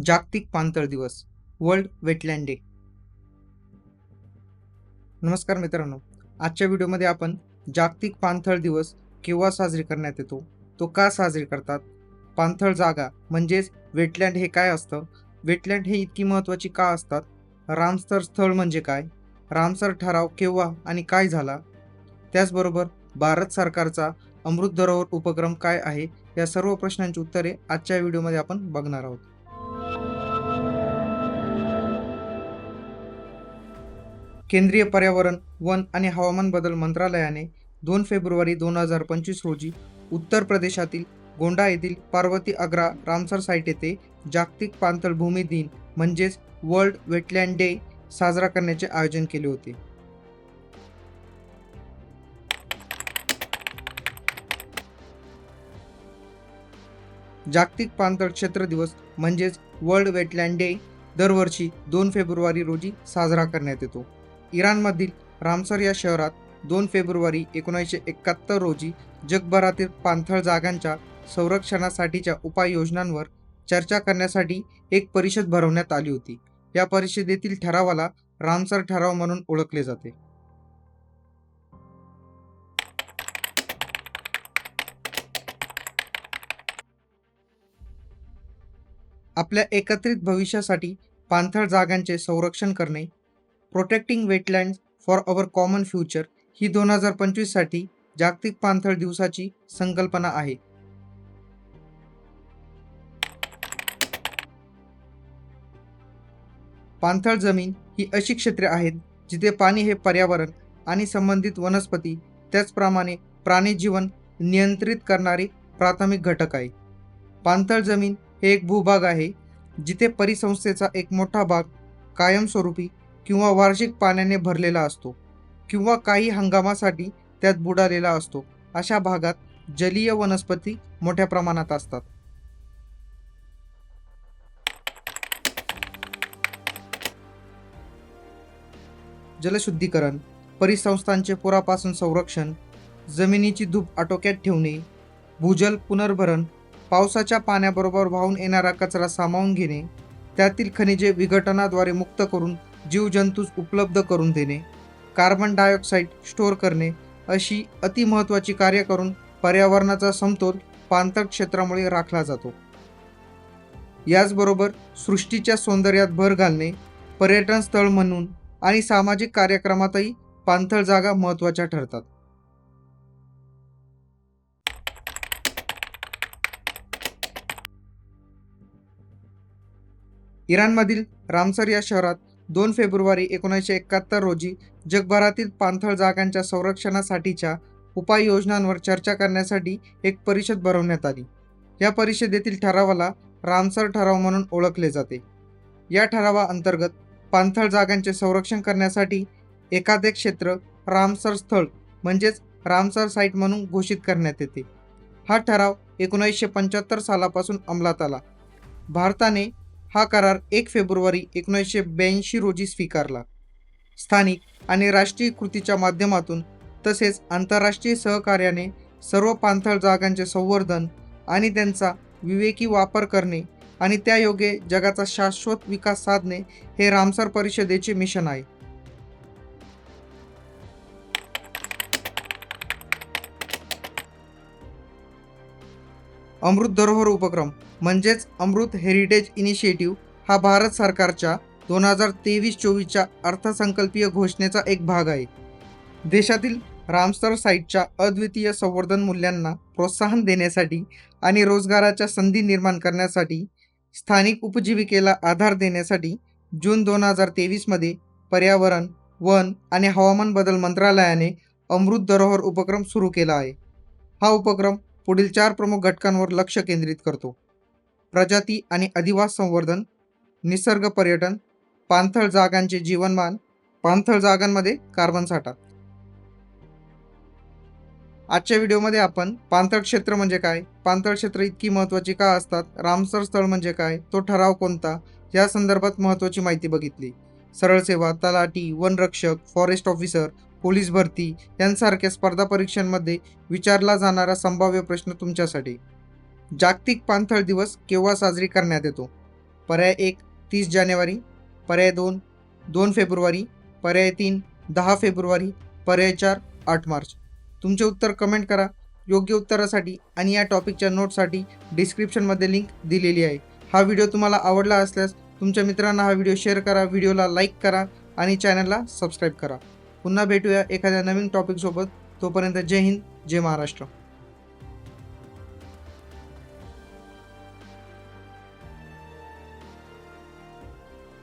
जागतिक पाणथळ दिवस वर्ल्ड वेटलँड डे. नमस्कार मित्रांनो. आजच्या व्हिडिओमध्ये आपण जागतिक पाणथळ दिवस केव्हा साजरी करण्यात येतो? तो का साजरी करतात? पाणथळ जागा म्हणजेच वेटलँड हे काय असतं? वेटलँड हे इतकी महत्त्वाची का असतात? रामसर स्थळ म्हणजे काय? रामसर ठराव केव्हा आणि काय झाला? त्याचबरोबर भारत सरकारचा अमृत धरोहर उपक्रम काय आहे? या सर्व प्रश्नांची उत्तरे आजच्या व्हिडिओमध्ये आपण बघणार आहोत. केंद्रीय पर्यावरण वन आणि हवामान बदल मंत्रालयाने दोन फेब्रुवारी दोन हजार पंचवीस रोजी उत्तर प्रदेशातील गोंडा येथील पार्वती अग्रा रामसर साईट येथे जागतिक पांतळभूमी दिन म्हणजेच वर्ल्ड वेटलँड डे साजरा करण्याचे आयोजन केले होते. जागतिक पाणथळ क्षेत्र दिवस म्हणजेच वर्ल्ड वेटलँड डे दरवर्षी दोन फेब्रुवारी रोजी साजरा करण्यात येतो. इराणमधील रामसर या शहरात दोन फेब्रुवारी एकोणीसशे एकाहत्तर रोजी जगभरातील पाणथळ जागांच्या संरक्षणासाठीच्या उपाययोजनांवर चर्चा करण्यासाठी एक परिषद भरवण्यात आली होती. या परिषदेतील ठरावाला रामसर ठराव म्हणून ओळखले जाते. आपल्या एकत्रित भविष्यासाठी पाणथळ जागांचे संरक्षण करणे protecting wetland for our common future ही दोन हजार पंचवीससाठी जागतिक पाणथळ दिवसाची संकल्पना आहे. पाणथळ जमीन ही अशी क्षेत्रे आहेत जिथे पाणी हे पर्यावरण आणि संबंधित वनस्पती त्याचप्रमाणे प्राणी जीवन नियंत्रित करणारे प्राथमिक घटक आहे. पाणथळ जमीन हे एक भूभाग आहे जिथे परिसंस्थेचा एक मोठा भाग कायमस्वरूपी किंवा वार्षिक पाण्याने भरलेला असतो किंवा काही हंगामासाठी त्यात बुडालेला असतो. अशा भागात जलीय वनस्पती मोठ्या प्रमाणात असतात. जलशुद्धीकरण परिसंस्थांचे पुरापासून संरक्षण जमिनीची धूप आटोक्यात ठेवणे भूजल पुनर्भरण पावसाच्या पाण्याबरोबर वाहून येणारा कचरा सामावून घेणे त्यातील खनिजे विघटनाद्वारे मुक्त करून जीवजंतूस उपलब्ध करून देणे कार्बन डायऑक्साईड स्टोअर करणे अशी अतिमहत्त्वाची कार्य करून पर्यावरणाचा समतोल पाणथळ क्षेत्रामुळे राखला जातो. याचबरोबर सृष्टीच्या सौंदर्यात भर घालणे पर्यटन स्थळ म्हणून आणि सामाजिक कार्यक्रमातही पाणथळ जागा महत्त्वाच्या ठरतात. इराणमधील रामसर या शहरात दोन फेब्रुवारी एकोणीसशे एकाहत्तर रोजी जगभरातील पाणथळ जागांच्या संरक्षणासाठीच्या उपाययोजनांवर चर्चा करण्यासाठी एक परिषद भरवण्यात आली. या परिषदेतील ठरावाला रामसर ठराव म्हणून ओळखले जाते. या ठरावाअंतर्गत पाणथळ जागांचे संरक्षण करण्यासाठी एखादे क्षेत्र रामसर स्थळ म्हणजेच रामसर साईट म्हणून घोषित करण्यात येते. हा ठराव एकोणीसशे पंच्याहत्तर सालापासून अंमलात आला. भारताने हा करार एक फेब्रुवारी एकोणीसशे ब्याऐंशी रोजी स्वीकारला. स्थानिक आणि राष्ट्रीय कृतीच्या माध्यमातून तसेच आंतरराष्ट्रीय सहकार्याने सर्व पाणथळ जागांचे संवर्धन आणि त्यांचा विवेकी वापर करणे आणि त्यायोगे जगाचा शाश्वत विकास साधणे हे रामसर परिषदेचे मिशन आहे. अमृत धरोहर उपक्रम म्हणजेच अमृत हेरिटेज इनिशिएटिव्ह हा भारत सरकारच्या दोन हजार तेवीस चोवीसच्या अर्थसंकल्पीय घोषणेचा एक भाग आहे. देशातील रामसर साईटच्या अद्वितीय संवर्धन मूल्यांना प्रोत्साहन देण्यासाठी आणि रोजगाराच्या संधी निर्माण करण्यासाठी स्थानिक उपजीविकेला आधार देण्यासाठी जून दोन हजार तेवीसमध्ये पर्यावरण वन आणि हवामान बदल मंत्रालयाने अमृत धरोहर उपक्रम सुरू केला आहे. हा उपक्रम पुढील चार प्रमुख घटकांवर लक्ष केंद्रित करतो. प्रजाती आणि अधिवास संवर्धन निसर्ग पर्यटन पाणथळ जागांचे जीवनमान पाणथळ जागांमध्ये कार्बन साठा. आजच्या व्हिडिओमध्ये आपण पाणथळ क्षेत्र म्हणजे काय पाणथळ क्षेत्र इतकी महत्त्वाची का असतात रामसर स्थळ म्हणजे काय तो ठराव कोणता या संदर्भात महत्त्वाची माहिती बघितली. सरळ सेवा तलाठी वनरक्षक फॉरेस्ट ऑफिसर पोलीस भरती यांसारख्या स्पर्धा परीक्षांमध्ये विचारला जाणारा संभाव्य प्रश्न तुमच्यासाठी. जागतिक पाणथळ दिवस केव्हा साजरी करण्यात येतो? पर्याय एक तीस जानेवारी. पर्याय दोन दोन फेब्रुवारी. पर्याय तीन दहा फेब्रुवारी. पर्याय चार आठ मार्च. तुमचे उत्तर कमेंट करा. योग्य उत्तरासाठी आणि या टॉपिकच्या नोटसाठी डिस्क्रिप्शनमध्ये लिंक दिलेली आहे. हा व्हिडिओ तुम्हाला आवडला असल्यास तुमच्या मित्रांना हा व्हिडिओ शेअर करा व्हिडिओला लाईक करा आणि चॅनलला सबस्क्राईब करा. पुन्हा भेटूया एखाद्या नवीन टॉपिकसोबत तोपर्यंत जय हिंद जय महाराष्ट्र.